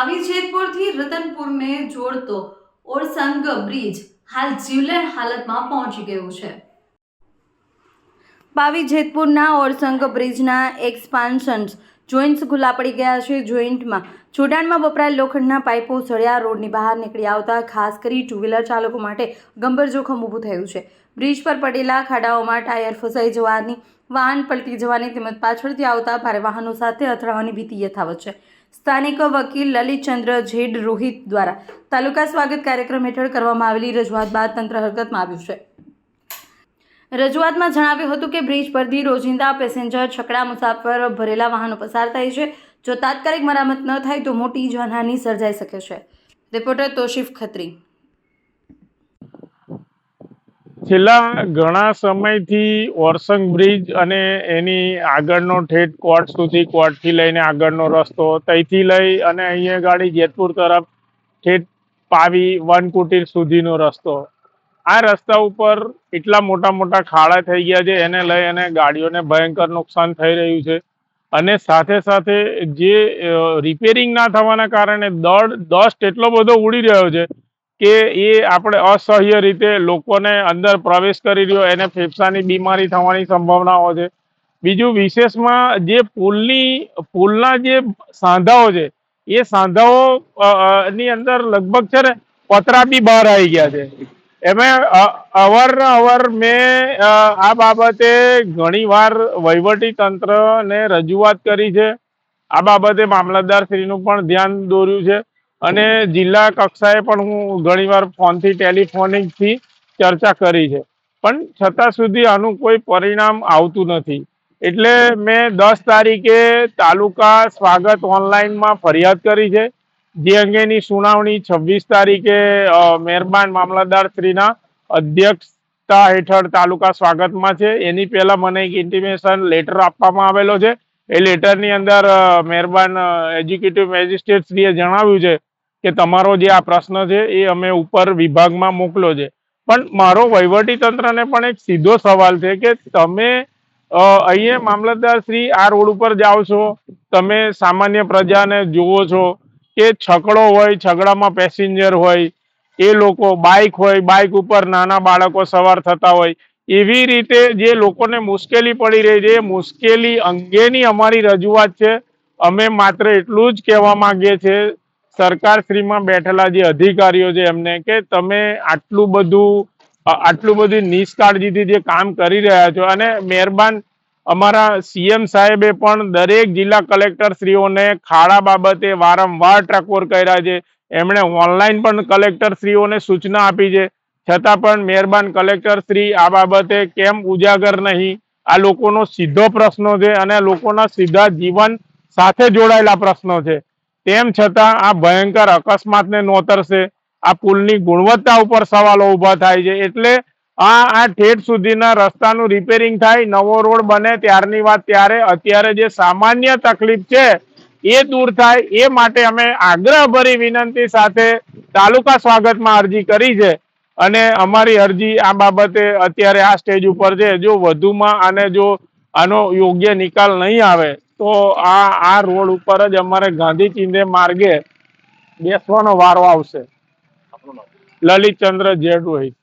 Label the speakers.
Speaker 1: પાવી જેતપુરથી રતનપુરને જોડતો ઓરસંગ બ્રિજ હાલ જીવલેણ હાલતમાં પહોંચી ગયું છે. પાવી જેતપુરના ઓરસંગ બ્રિજના એક્સપાન્શન્સ જોઈન્ટ્સ ખુલ્લા પડી ગયા છે. જોઈન્ટમાં જોડાણમાં વપરાયેલ લોખંડના પાઇપો સળિયા રોડની બહાર નીકળી આવતા, ખાસ કરી ટુ વ્હીલર ચાલકો માટે ગંભીર જોખમ ઊભું થયું છે. બ્રિજ પર પડેલા ખાડાઓમાં ટાયર ફસાઈ જવાની, વાહન પલટી જવાની તેમજ પાછળથી આવતા ભારે વાહનો સાથે અથડાવાની ભીતિ યથાવત છે. સ્થાનિક વકીલ લલિતચંદ્ર જેડ રોહિત દ્વારા તાલુકા સ્વાગત કાર્યક્રમ હેઠળ કરવામાં આવેલી રજૂઆત બાદ તંત્ર હરકતમાં આવ્યું છે. રજૂઆતમાં જણાવ્યું હતું કે બ્રિજ પરથી રોજિંદા પેસેન્જર, છકડા મુસાફર, ભરેલા વાહનો પસાર થાય છે. જો તાત્કાલિક મરામત ન થાય તો મોટી જાનહાની સર્જાઈ શકે છે. રિપોર્ટર તોશિફ ખત્રી.
Speaker 2: છેલ્લા ઘણા સમયથી ઓરસંગ બ્રિજ અને એની આગળનો ઠેઠ કોર્ટ સુધી કોર્ટથી લઈને આગળનો રસ્તો ત્યાંથી લઈ અને અહીંયા ગાડી જેતપુર તરફ ઠેઠ પાવી વનકુટીર સુધીનો રસ્તો. આ રસ્તા ઉપર એટલા મોટા મોટા ખાડા થઈ ગયા છે, એને લઈ અને ગાડીઓને ભયંકર નુકસાન થઈ રહ્યું છે. અને સાથે સાથે જે રિપેરિંગ ના થવાના કારણે દળ દસ એટલો બધો ઉડી રહ્યો છે કે એ આપણે અસહ્ય રીતે લોકોને અંદર પ્રવેશ કરી રહ્યો, એને ફેફસાની બીમારી થવાની સંભાવનાઓ છે. બીજું, વિશેષમાં જે પુલની, પુલના જે સાંધાઓ છે, એ સાંધાઓ ની અંદર લગભગ છે ને પતરા બી બહાર આવી ગયા છે. એમાં અવારનવાર મેં આ બાબતે ઘણીવાર વહીવટી તંત્રને રજૂઆત કરી છે. આ બાબતે મામલતદાર શ્રીનું પણ ધ્યાન દોર્યું છે. અને જિલ્લા કક્ષાએ પણ હું ઘણીવાર ફોનથી, ટેલિફોનિકથી ચર્ચા કરી છે. પણ છતાં સુધી આનું કોઈ પરિણામ આવતું નથી. એટલે મેં દસ તારીખે તાલુકા સ્વાગત ઓનલાઈનમાં ફરિયાદ કરી છે. જે અંગેની સુનાવણી છવ્વીસ તારીખે મહેરબાન મામલતદાર શ્રીના અધ્યક્ષતા હેઠળ તાલુકા સ્વાગતમાં છે. એની પહેલા મને એક ઇન્ટિમેશન લેટર આપવામાં આવેલો છે. એ લેટરની અંદર મહેરબાન એજ્યુકેટિવ મેજિસ્ટ્રેટ શ્રીએ જણાવ્યું છે કે તમારો જે આ પ્રશ્ન છે એ અમે ઉપર વિભાગમાં મોકલો છે. પણ મારો વહીવટી તંત્રને પણ એક સીધો સવાલ છે કે તમે અહીંયા મામલતદાર શ્રી આ રોડ ઉપર જાઓ છો, તમે સામાન્ય પ્રજાને જુઓ છો કે છકડો હોય, છકડામાં પેસેન્જર હોય, એ લોકો બાઇક હોય, બાઇક ઉપર નાના બાળકો સવાર થતા હોય, એવી રીતે જે લોકોને મુશ્કેલી પડી રહી છે, એ મુશ્કેલી અંગેની અમારી રજૂઆત છે. અમે માત્ર એટલું જ કહેવા માંગીએ છીએ સરકારશ્રીમાં બેઠેલા જે અધિકારીઓ છે એમને કે તમે આટલું બધું આટલું બધું નિષ્કાળજીથી જે કામ કરી રહ્યા છો અને મહેરબાન અમારા સીએમ સાહેબે પણ દરેક જિલ્લા કલેક્ટર શ્રીઓને ખાડા બાબતે વારંવાર ટકોર કર્યા છે. એમણે ઓનલાઈન પણ કલેક્ટર શ્રીઓને સૂચના આપી છે. છતાં પણ મહેરબાન કલેક્ટર શ્રી આ બાબતે કેમ ઉજાગર નહીં? આ લોકોનો સીધો પ્રશ્નો છે અને લોકોના સીધા જીવન સાથે જોડાયેલા પ્રશ્નો છે. તેમ છતાં આ ભયંકર અકસ્માતને નોતરશે. આ પુલની ગુણવત્તા ઉપર સવાલો ઊભા થાય છે. એટલે આ આ ઠેઠ સુધીના રસ્તાનું રિપેરિંગ થાય, નવો રોડ બને ત્યારની વાત ત્યારે અત્યારે જે સામાન્ય તકલીફ છે એ દૂર થાય. એ માટે અમે આગ્રહભરી વિનંતી સાથે તાલુકા સ્વાગતમાં અરજી કરી છે. અને અમારી અરજી આ બાબતે અત્યારે આ સ્ટેજ ઉપર છે. જો વધુમાં આને જો આનો યોગ્ય નિકાલ નહીં આવે તો આ આ રોડ ઉપર જ અમારે ગાંધી ચિંધે માર્ગે બેસવાનો વારો આવશે. લલિતચંદ્ર જેડ રોહિત.